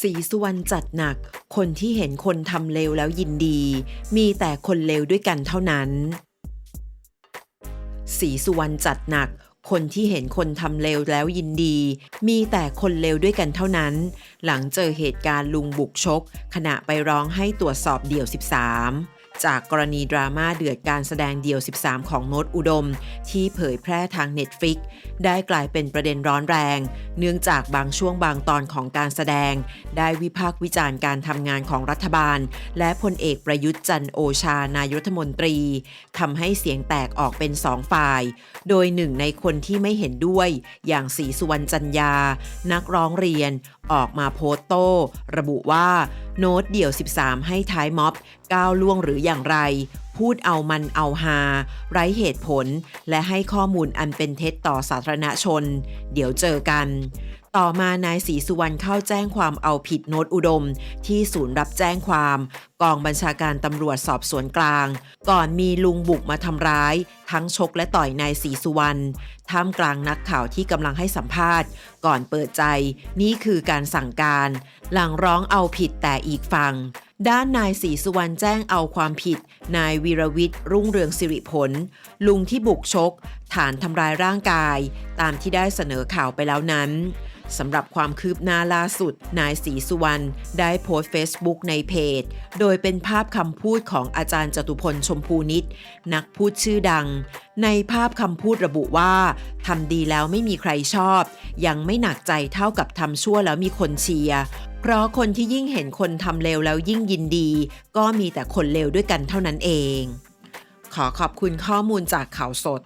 สีสุวรรณจัดหนัก คนที่เห็นคนทำเลวแล้วยินดี มีแต่คนเลวด้วยกันเท่านั้น สีสุวรรณจัดหนัก คนที่เห็นคนทำเลวแล้วยินดี มีแต่คนเลวด้วยกันเท่านั้น หลังเจอเหตุการณ์ลุงบุกชก ขณะไปร้องให้ตรวจสอบเดี่ยว 13 จากกรณีดราม่าเดือดการแสดงเดี่ยว 13 ของโน้ตอุดม ที่เผยแพร่ทาง Netflix ได้กลายเป็นประเด็นร้อนแรง เนื่องจากบางช่วงบางตอนของการแสดง ได้วิพากษ์วิจารณ์การทำงานของรัฐบาล และพลเอกประยุทธ์จันโอชานายรัฐมนตรีทำให้เสียงแตกออกเป็นสองฝ่าย โดยหนึ่งในคนที่ไม่เห็นด้วย อย่างศรีสุวรรณจันยา นักร้องเรียน ออกมาโพสต์โต้ระบุว่าโน้ตเดี่ยว 13 ให้ท้ายม็อบก้าวล่วงหรืออย่างไร พูดเอามันเอาฮา ไร้เหตุผล และให้ข้อมูลอันเป็นเท็จต่อสาธารณชน เดี๋ยวเจอกัน ต่อมานายศรีสุวรรณเข้าแจ้งความเอาผิดโน้ตอุดม ที่ศูนย์รับแจ้งความ กองบัญชาการตำรวจสอบสวนกลาง ก่อนมีลุงบุกมาทำร้าย ทั้งชกและต่อยนายศรีสุวรรณท่ามกลางนักข่าวที่กำลังให้สัมภาษณ์ ก่อนเปิดใจ นี่คือการสั่งการ หลังร้องเอาผิดแต่อีกฝั่งด้านนายศรีสุวรรณแจ้งเอาความผิด นายวีรวิทย์รุ่งเรืองสิริผล ลุงที่บุกชก ฐานทำร้ายร่างกาย ตามที่ได้เสนอข่าวไปแล้วนั้น สำหรับความคืบหน้าล่าสุด นายศรีสุวรรณได้โพสต์ Facebook ในเพจ โดยเป็นภาพคำพูดของอาจารย์จตุพลชมพูนิต นักพูดชื่อดัง ในภาพคำพูดระบุว่าทำดีแล้วไม่มีใครชอบ ยังไม่หนักใจเท่ากับทำชั่วแล้วมีคนเชียร์เพราะคนที่ยิ่งเห็นคนทำเลวแล้วยิ่งยินดี ก็มีแต่คนเลวด้วยกันเท่านั้นเอง ขอขอบคุณข้อมูลจากข่าวสด